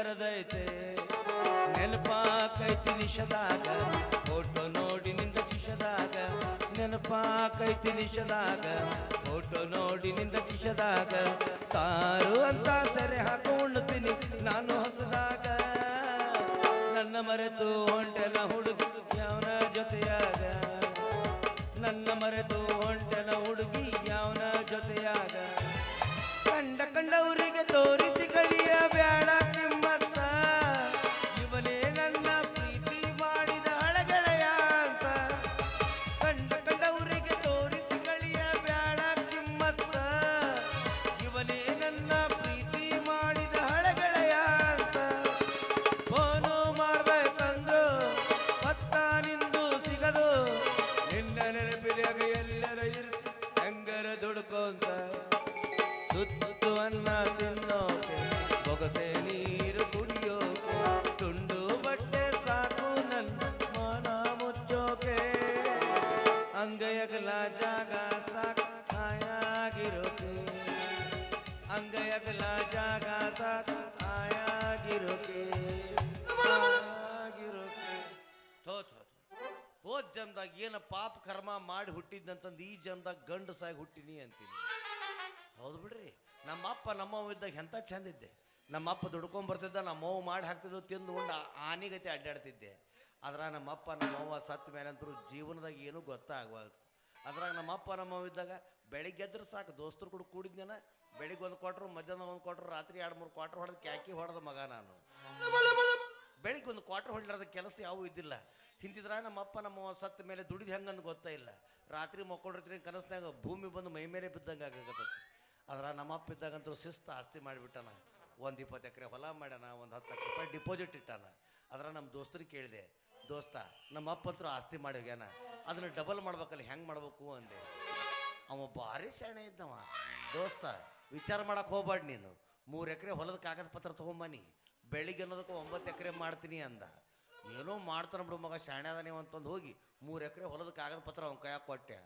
ಕರೆದೈತೆ. ನೆನಪಾಕೈತಿ ನಿಷದಾಗ photo ನೋಡಿ ನಿಂದ ಕಿಶದಾಗ ನೆನಪಾಕೈತಿ ನಿಶದಾಗ photo ನೋಡಿ ನಿಂದ ಕಿಶದಾಗ ಸಾರು ಅಂತ ಸೆರೆ ಹಾಕೊಂಡ್ತೀನಿ ನಾನು ಹೊಸದಾಗ. ನನ್ನ ಮರೆತು ಹೊಂಟೆನ ಹುಡುಗಿ ಅವನ ಜೊತೆಯಾಗ. ನನ್ನ ಮರೆತು ಹೊಂಟೆನ ಹುಡುಗಿ ಹೋದ್ ಜನ್ದಾಗ ಏನ ಪಾಪ ಕರ್ಮ ಮಾಡಿ ಹುಟ್ಟಿದ್ದಂತಂದು ಈ ಜನ್ದಾಗ ಗಂಡಸಾಗಿ ಹುಟ್ಟಿನಿ ಅಂತೀನಿ. ಹೌದು ಬಿಡ್ರಿ. ನಮ್ಮಪ್ಪ ನಮ್ಮವ್ವ ಇದ್ದಾಗ ಎಂಥ ಚಂದಿದ್ದೆ ನಮ್ಮಪ್ಪ ದುಡ್ಕೊಂಬರ್ತಿದ್ದ ಅಪ್ಪ ದುಡ್ಕೊಂಡ್ ಬರ್ತಿದ್ದ ನಮ್ಮ ಅವ್ವ ಮಾಡಿ ಹಾಕ್ತಿದ್ದು, ತಿಂದು ಉಂಡು ಆನಿಗತಿ ಅಡ್ಡಾಡ್ತಿದ್ದೆ. ಅದ್ರಾಗ ನಮ್ಮಪ್ಪ ನಮ್ಮವ್ವ ಸತ್ತ ಅಂತೂ ಜೀವನದಾಗ ಏನೂ ಗೊತ್ತಾಗವಲ್ತು ಅದ್ರಾಗ ನಮ್ಮಪ್ಪ ನಮ್ಮವ್ವ ಇದ್ದಾಗ ಬೆಳಿಗ್ಗೆ ಎದ್ರೆ ಸಾಕು, ದೋಸ್ತರು ಕೂಡ ಕೂಡಿದ್ನೇನ, ಬೆಳಿಗ್ಗೆ ಒಂದು ಕೊಟ್ರು ಮಧ್ಯಾಹ್ನ ಒಂದು ಕೊಟ್ರು ರಾತ್ರಿ ಎರಡು ಮೂರು ಕ್ವಾಟ್ರ್ ಹೊಡೆದು ಕ್ಯಾಕಿ ಹೊಡೆದ ಮಗ ನಾನು. ಬೆಳಿಗ್ಗೆ ಒಂದು ಕ್ವಾರ್ಟರ್ ಹೊಡ್ಲಾರ್ದ ಕೆಲಸ ಯಾವೂ ಇದ್ದಿಲ್ಲ. ಹಿಂದಿದ್ರ ನಮ್ಮ ಅಪ್ಪ ನಮ್ಮ ಸತ್ತ ಮೇಲೆ ದುಡಿದು ಹೆಂಗಂದು ಗೊತ್ತಾ ಇಲ್ಲ. ರಾತ್ರಿ ಮಕ್ಕೊಂಡಿರ್ತೀನಿ ಕನಸ್ನಾಗ ಭೂಮಿ ಬಂದು ಮೈ ಮೇಲೆ ಬಿದ್ದಂಗೆ ಆಗತ್ತೆ ಅದ್ರ ನಮ್ಮ ಅಪ್ಪ ಇದ್ದಾಗಂತೂ ಶಿಸ್ತು ಆಸ್ತಿ ಮಾಡಿಬಿಟ್ಟಾನ. ಒಂದು ಇಪ್ಪತ್ತು ಎಕರೆ ಹೊಲ ಮಾಡ್ಯಾನ, ಒಂದು ಹತ್ತು ಲಕ್ಷ ರೂಪಾಯಿ ಡಿಪಾಸಿಟ್ ಇಟ್ಟಾನ. ಅದ್ರ ನಮ್ಮ ದೋಸ್ತರಿಗೆ ಕೇಳಿದೆ, ದೋಸ್ತ ನಮ್ಮ ಅಪ್ಪ ಅಂತೂ ಆಸ್ತಿ ಮಾಡಿ ಹೋಗ್ಯಾನ. ಅದನ್ನ ಡಬಲ್ ಮಾಡ್ಬೇಕಲ್ಲ ಹೆಂಗೆ ಮಾಡ್ಬೇಕು? ಅಂದೆ. ಅವ ಭಾರಿ ಶಾಣೆ ಇದ್ದವ. ದೋಸ್ತ, ವಿಚಾರ ಮಾಡಕ್ಕೆ ಹೋಗ್ಬಾರ್ದು ನೀನು. ಮೂರು ಎಕರೆ ಹೊಲದ ಕಾಗದ ಪತ್ರ ತೊಗೊಂಬನಿ ಬೆಳಿಗ್ಗೆ ಅನ್ನೋದಕ್ಕೆ ಒಂಬತ್ತು ಎಕರೆ ಮಾಡ್ತೀನಿ ಅಂದ. ಏನೋ ಮಾಡ್ತಾನೆ ಬಿಡು ಮಗ, ಶಾಣೆ ಅದ ನೀವು ಅಂತಂದು ಹೋಗಿ ಮೂರು ಎಕರೆ ಹೊಲದ ಕಾಗದ ಪತ್ರ ಅವ್ನ ಕೈಯಾಗ ಕೊಟ್ಟೆ.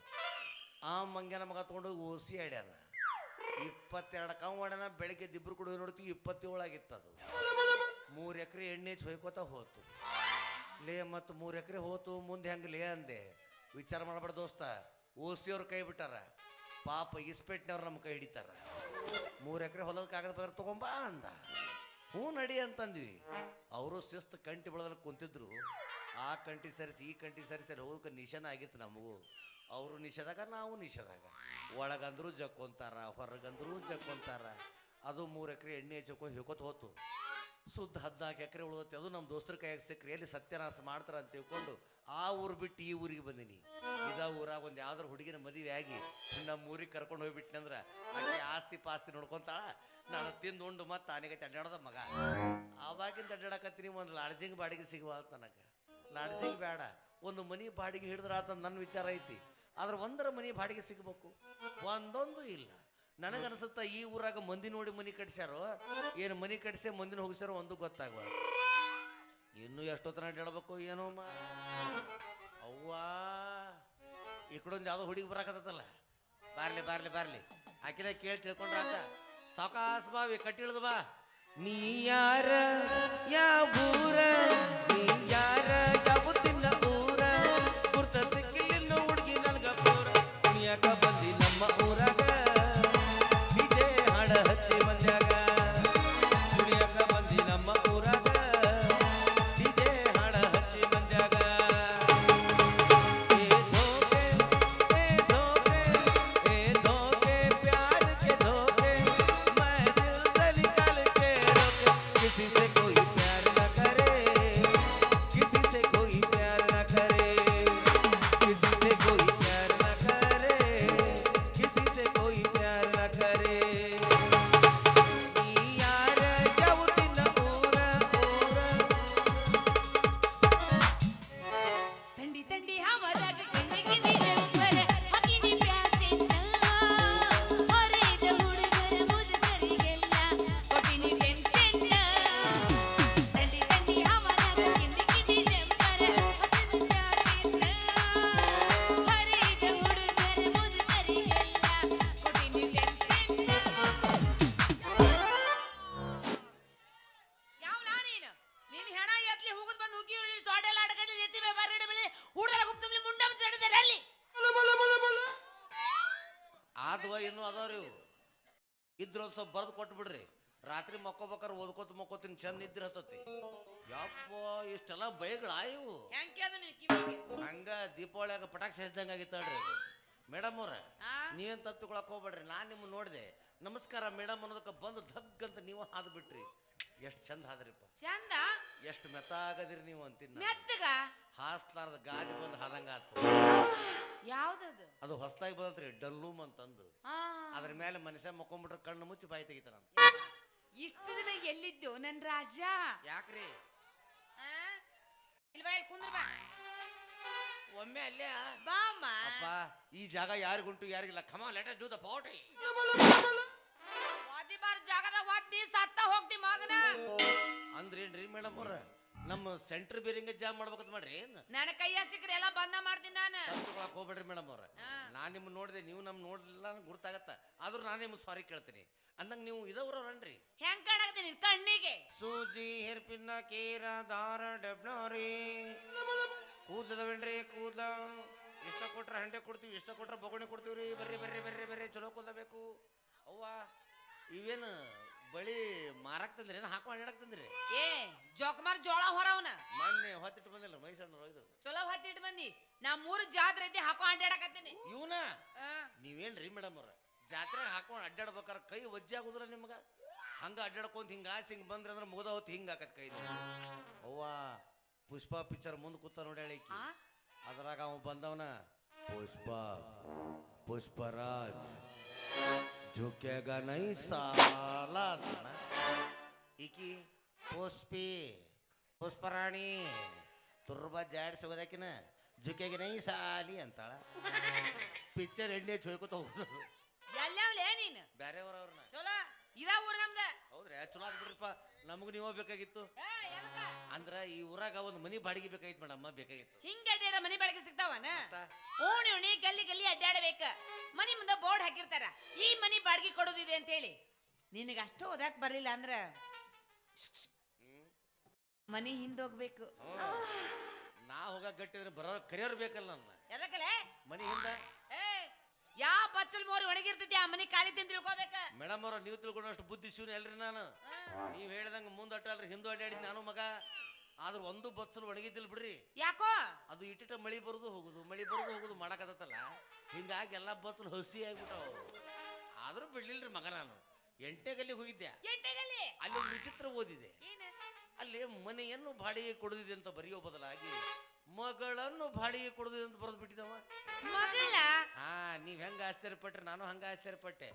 ಆ ಮಂಗ್ಯನ ಮಗ ತೊಗೊಂಡು ಓಸಿ ಆಡ್ಯಾನ. ಇಪ್ಪತ್ತೆರಡು ಕಾವು ಮಾಡ್ಯಾನ, ಬೆಳಿಗ್ಗೆ ದಿಬ್ರು ಕೂಡ ನೋಡ್ತೀವಿ ಇಪ್ಪತ್ತೇಳು ಆಗಿತ್ತದು ಮೂರು ಎಕರೆ ಎಣ್ಣೆ ಹೊಯ್ಕೋತ ಹೋತು. ಲೇ ಮತ್ತು ಮೂರು ಎಕರೆ ಹೋತು, ಮುಂದೆ ಹೆಂಗೆ ಲೇ ಅಂದೆ. ವಿಚಾರ ಮಾಡಬೇಡ ದೋಸ್ತ, ಓಸಿಯವ್ರು ಕೈ ಬಿಟ್ಟಾರ. ಪಾಪ ಇಸ್ಪೆಟ್ನವ್ರು ನಮ್ಮ ಕೈ ಹಿಡಿತಾರ. ಮೂರು ಎಕರೆ ಹೊಲದ ಕಾಗದ ಪತ್ರ ತಗೊಂಬಾ ಅಂದ. ಹ್ಞೂ ನಡಿ ಅಂತಂದ್ವಿ. ಅವರು ಶಿಸ್ತು ಕಂಟಿ ಬೆಳೆದಲ್ಲಿ ಕುಂತಿದ್ರು. ಆ ಕಂಟಿ ಸರಿಸಿ, ಈ ಕಂಟಿ ಸರಿಸಿ ಹೋಗಕ್ಕೆ ನಿಶನ ಆಗಿತ್ತು ನಮಗೂ. ಅವರು ನಿಷೇಧಾಗ, ನಾವು ನಿಷೇಧಾಗ. ಒಳಗಂದ್ರು ಜಕ್ಕೊಂತಾರ, ಹೊರಗಂದ್ರು ಜಕ್ಕೊಂತಾರ. ಅದು ಮೂರು ಎಕರೆ ಎಣ್ಣೆ ಹಚ್ಕೊಂಡು ಹಿಡ್ಕೊತ ಹೋತು. ಸುದ್ದ ಹದಿನಾಲ್ಕು ಎಕರೆ ಉಳಿದತ್ತೆ ಅದು ನಮ್ಮ ದೋಸ್ತರ ಕೈಯಾಗ ಸಿಕ್ಕರೆ. ಎಲ್ಲಿ ಸತ್ಯನಾಶ ಮಾಡ್ತಾರ ಅಂತ ತಿಳ್ಕೊಂಡು ಆ ಊರು ಬಿಟ್ಟು ಈ ಊರಿಗೆ ಬಂದೀನಿ. ಇದ ಊರಾಗ ಒಂದು ಯಾವ್ದಾರು ಹುಡುಗಿನ ಮದುವೆ ಆಗಿ ನಮ್ಮ ಊರಿಗೆ ಕರ್ಕೊಂಡು ಹೋಗ್ಬಿಟ್ನಂದ್ರ ಅಲ್ಲಿ ಆಸ್ತಿ ಪಾಸ್ತಿ ನೋಡ್ಕೊಂತಾಳ. ನಾನು ತಿಂದು ಉಂಡು ಮತ್ತೆ ಆನೆಗೆ ತಡ್ಡಾಡ್ದ ಮಗ. ಆವಾಗಿಂದ ಅಡ್ಡಾಡಕತ್ತೀನಿ ಒಂದು ಲಾಡ್ಜಿಂಗ್ ಬಾಡಿಗೆ ಸಿಗುವಲ್ತ ನನಗೆ. ಲಾಡ್ಜಿಂಗ್ ಬೇಡ ಒಂದು ಮನಿ ಬಾಡಿಗೆ ಹಿಡಿದ್ರ ಆತ ನನ್ನ ವಿಚಾರ ಐತಿ. ಆದ್ರೆ ಒಂದರ ಮನಿ ಬಾಡಿಗೆ ಸಿಗಬೇಕು. ಒಂದೊಂದು ಇಲ್ಲ. ನನಗನ್ಸುತ್ತ ಈ ಊರಾಗ ಮಂದಿ ನೋಡಿ ಮನಿ ಕಟ್ಸ್ಯಾರೋ? ಏನು ಮನಿ ಕಟ್ಸಿ ಮಂದಿನ ಹೋಗಿಸ್ಯಾರೋ ಒಂದು ಗೊತ್ತಾಗುವ ಇನ್ನು ಎಷ್ಟೊತ್ತನ ಅಡ್ಡಾಡ್ಬೇಕು ಏನೋ ಮಾ. ಅವ್ವಾ. ಈ ಕಡೊಂದು ಯಾವುದೋ ಹುಡುಗಿ ಬರಾಕತ್ತಲ್ಲ ಬಾರ್ಲಿ ಬಾರ್ಲಿ ಬಾರ್ಲಿ. ಆಕಿನ ಕೇಳಿ ತಿಳ್ಕೊಂಡ್ರ ಸಾಕಾಸ್ ಬಾವಿ ಕಟ್ಟಿಳ್ದು ಬಾ. ನೀ ಯಾರ ಯಾರ ಇದ್ರ ಒಂದ್ ಕೊಟ್ಟು ಬಿಡ್ರಿ ರಾತ್ರಿ ಮಕ್ಕೋಬೇಕಾರೆ ಓದ್ಕೋತ ಮಕ್ಕೋತೀನಿ ಚಂದ ನಿದ್ರೆ ಹತ್ತತಿ. ಯಪ್ಪ ಇಷ್ಟೆಲ್ಲ ಬೈಗಳ ಇವು? ಹೆಂಗ್ ಕೇಳ್ದ ನೀನ್ ಕಿವಿಗೆ ಹಂಗ? ದೀಪಾವಳಿಯಾಗ ಪಟಾಕ್ಷಿ ಹಚ್ದಂಗ ಆಗಿತ್ತಾಳ್ರಿ ಮೇಡಮ್ ಅವ್ರ ಆ? ನೀವೇನ್ ತಪ್ಪು ತಿಳ್ಕೊಳಕ್ ಹೋಗ್ಬೇಡ್ರಿ. ನಾನ್ ನಿಮ್ಮ ನೋಡಿದೆ ನಮಸ್ಕಾರ ಮೇಡಮ್ ಅನ್ನೋದಕ್ಕೆ ಬಂದು ಧಗ್ ಅಂತ ನೀವು ಹಾದ್ ಬಿಟ್ರಿ ಎಷ್ಟು ಚಂದ ಹಾದ್ರಿಪ್ಪ. ಚಂದ? ಎಷ್ಟು ಮೆತ್ತಾಗದಿರಿ ನೀವು ಅಂತೀನಿ ಮೆತ್ತಗ? ಹಾಸ್ಲಾರ್ದ ಗಾದಿ ಬಂದು ಹಾದಂಗ ಆತು. ಯಾವ್ದದು? ಅದು ಹೊಸದಾಗಿ ಬಂದ್ರಿ ಡಲ್ಲೂಮ್ ಅಂತಂದು. ಆ ಅದ್ರ ಮೇಲೆ ಮನುಷ್ಯ ಮಕ್ಕೊಂಬಿಟ್ರೆ ಕಣ್ಣು ಮುಚ್ಚಿ ಬಾಯಿ ತೆಗಿತಾನ ಇಷ್ಟು ದಿನ ಎಲ್ಲಿದ್ದು? ನನ್ ರಾಜ ಯಾಕ್ರಿ? ಆ? ಇಲ್ಲಿ ಬಾ ಇಲ್ಲಿ ಕುಂದ್ರ ಬಾ. ಒಮ್ಮೆ ಅಲ್ಲೇ ಬಾ ಅಮ್ಮ. ಅಪ್ಪ ಈ ಜಾಗ ಯಾರಿಗುಂಟು ಯಾರಿಗಿಲ್ಲ. Come let do the party ವಾದಿಬಾರ್ ಜಾಗದಾಗ ಜಾಗದ ನೀ ಸತ್ತ ಹೋಗ್ತಿ ಮಗನ. ಅಂದ್ರೇನ್ರಿ ಮೇಡಮ್ ಅವ್ರ? ನಮ್ಮ ಸೆಂಟರ್ ಬೇರಿಂಗ ಜಾಮ್ ಮಾಡ್ಬೇಕಂತ ಮಾಡ್ರಿ ಏನ್? ನನ್ನ ಕೈಯ ಸಿಕ್ಕ್ರೆ ಎಲ್ಲ ಬಂದ ಮಾಡ್ತೀನಿ ನಾನು. ತಪ್ಪಿಕೊಳಕ್ ಹೋಗ್ಬೇಡ್ರಿ ಮೇಡಮ್ ಅವ್ರ. ನಾನು ನಿಮ್ ನೋಡಿದೆ ನೀವು ನಮ್ ನೋಡ್ಲಿಲ್ಲ ನಂಗ್ ಗುರ್ತಾಗತ್ತ. ಆದ್ರೂ ನಾನು ನಿಮ್ಗೆ ಸಾರಿ ಕೇಳ್ತೀನಿ. ಅಂದಂಗ ನೀವು ಇದವ್ರನ್ರಿ ಹೆಂಗ್ ಕಾಣಕತ್ತೀನಿ? ಕಣ್ಣಿಗೆ. ಸೂಜಿ ಹೆರ್ಪಿನ ಕೇರ ದಾರ ಡಬ್ನವ್ರಿ ಕೂದದವೇನ್ರಿ ಕೂದ ಇಷ್ಟ ಕೊಟ್ರೆ ಹಂಡೆ ಕೊಡ್ತೀವಿ ಇಷ್ಟ ಕೊಟ್ರೆ ಕೊಡ್ತೀವಿ ರೀ ಬರ್ರಿ ಬರ್ರಿ ಬರ್ರಿ ಬರ್ರಿ. ಚಲೋ ಕೂದಬೇಕು ಅವ್ವ ಇವೇನು ಬಳಿ ಮಾರಕ್ ತಂದ್ರಿ ಏನ್ ಹಾಕೋ ಅಡ್ಯಾಡಕ್ ತಂದ್ರಿ? ಏ ಜೋಕುಮಾರ್ ಜೋಳ ಹೊರವನ ಮೊನ್ನೆ ಹೊತ್ತಿಟ್ಟು ಬಂದಿಲ್ಲ ಮೈಸಣ್ಣರು ಇದು ಚಲೋ ಹೊತ್ತಿಟ್ಟು ಬಂದಿ. ನಾ ಮೂರು ಜಾತ್ರೆ ಐತಿ ಹಾಕೋ ಅಡ್ಡಾಡಕತ್ತೀನಿ ಇವನ? ಆ, ನೀವೇನ್ರಿ ಮೇಡಮ್ ಅವ್ರ? ಜಾತ್ರೆ ಹಾಕೊಂಡು ಅಡ್ಡಾಡ್ಬೇಕಾರ ಕೈ ಒಜ್ಜೆ ಆಗುದ್ರ ನಿಮ್ಗ? ಹಂಗ ಅಡ್ಡಾಡ್ಕೊಂತ ಹಿಂಗ ಆಸೆ ಹಿಂಗ್ ಬಂದ್ರೆ ಅಂದ್ರೆ ಮುಗ್ದ ಹೊತ್ತು ಹಿಂಗ ಹಾಕತ್ ಕೈ ಅವ್ವ ಪುಷ್ಪ ಪಿಕ್ಚರ್ ಮುಂದೆ ಕೂತ ನೋಡಿ ಹೇಳಿಕಿ ಆ? ಅದ್ರಾಗ ಅವ ಬಂದವನ ಪುಷ್ಪ ಪುಷ್ಪರಾಜ್. ಝುಕೆಗ ನೈ ಸಾಲ ಅಂತಾನ. ಈಕಿ ಪುಷ್ಪಿ ಪುಷ್ಪರಾಣಿ ತುರ್ಬ ಜಾಡ್ ಸಿಗೋದಕಿನ ಝುಕೆಗೆ ನೈ ಸಾಲಿ ಅಂತಾಳ. ಪಿಕ್ಚರ್ ಎಣ್ಣೆ ಚೋಯ್ಕೋತ ಹೋಗೋದು. ಎಲ್ಲವ್ಲೇ ನೀನು? ಬ್ಯಾರೆಯವ್ರವ್ರನ್ನ ಚಲೋ ಇದ ಊರ್ ನಮ್ದ? ಹೌದ್ರಿ? ಚಲೋ ಆಗ್ಬಿಡ್ರಿಪ್ಪ ನಮಗ್ ನೀವು ಬೇಕಾಗಿತ್ತು? ಅಂದ್ರ ಈ ಊರಾಗ ಒಂದು ಮನಿ ಬಾಡಿಗೆ ಬೇಕಾಗಿತ್ತು ಮೇಡಮ್ಮ ಬೇಕಾಗಿತ್ತು. ಹಿಂಗೆ ಅಡ್ಡಾಡ ಮನಿ ಬಾಡಿಗೆ ಸಿಗ್ತಾವನ? ಓಣಿ ಓಣಿ ಗಲ್ಲಿ ಗಲ್ಲಿ ಅಡ್ಡಾಡಬೇಕ. ಮನಿ ಮುಂದೆ ಬೋರ್ಡ್ ಹಾಕಿರ್ತಾರ. ಈ ಮನಿ ಬಾಡಿಗೆ ಕೊಡೋದಿದೆ ಅಂತ ಹೇಳಿ ನಿನಗೆ ಅಷ್ಟು ಓದಾಕ್ ಬರಲಿಲ್ಲ ಅಂದ್ರ. ಮನಿ ಹಿಂದೋಗ್ಬೇಕು ನಾ ಹೋಗ ಗಟ್ಟಿದ್ರೆ ಬರೋ ಕರಿಯೋರ್ ಬೇಕಲ್ಲ ನನ್ನ. ಎದಕ್ಕಲೆ ಮನಿ ಹಿಂದ? ಏ ಯಾ ಬಚ್ಚಲ್ ಮೋರಿ ಒಣಗಿರ್ತೈತಿ ಆ ಮನಿ ಖಾಲಿ ಅಂತ ತಿಳ್ಕೊಬೇಕ. ಮೇಡಮ್ ಅವ್ರ ನೀವು ತಿಳ್ಕೊಂಡಷ್ಟು ಬುದ್ಧಿ ಶಿವನ ಎಲ್ರಿ ನಾನು. ನೀವ್ ಹೇಳ್ದಂಗ ಮುಂದೆ ಅಟ್ಟಲ್ರಿ ಹಿಂದೂ ಅಡ್ಡಾಡಿದ್ ನಾನು ಮಗ. ಆದ್ರ ಒಂದು ಬಚ್ಚಲು ಒಣಗಿದ್ದಿಲ್ಲ ಬಿಡ್ರಿ. ಯಾಕೋ? ಅದು ಇಟ್ಟಿಟ ಮಳಿ ಬರುದು ಹೋಗುದು ಮಳಿ ಬರುದು ಹೋಗುದು ಮಾಡಕತ್ತಲ್ಲ ಹಿಂಗಾಗಿ ಎಲ್ಲಾ ಬಚ್ಚಲು ಹಸಿ ಆಗ್ಬಿಟ್ಟವು. ಆದ್ರೂ ಬಿಡ್ಲಿಲ್ರಿ ಮಗ ನಾನು. ಎಂಟೆ ಗಲ್ಲಿ ಹೋಗಿದ್ದೆ. ಅಲ್ಲಿ ಒಂದು ವಿಚಿತ್ರ ಓದಿದೆ. ಅಲ್ಲಿ ಮನೆಯನ್ನು ಬಾಡಿಗೆ ಕೊಡದಿದೆ ಅಂತ ಬರೆಯೋ ಬದಲಾಗಿ ಮಗಳನ್ನು ಬಾಡಿಗೆ ಕೊಡುದು ಅಂತ ಬರೆದು ಬಿಟ್ಟಿದವ. ಮಗಳ? ಹಾ ನೀವ್ ಹೆಂಗ ಆಶ್ಚರ್ಯಪಟ್ರೆ? ನಾನು ಹಂಗ ಆಶ್ಚರ್ಯಪಟ್ಟೆ.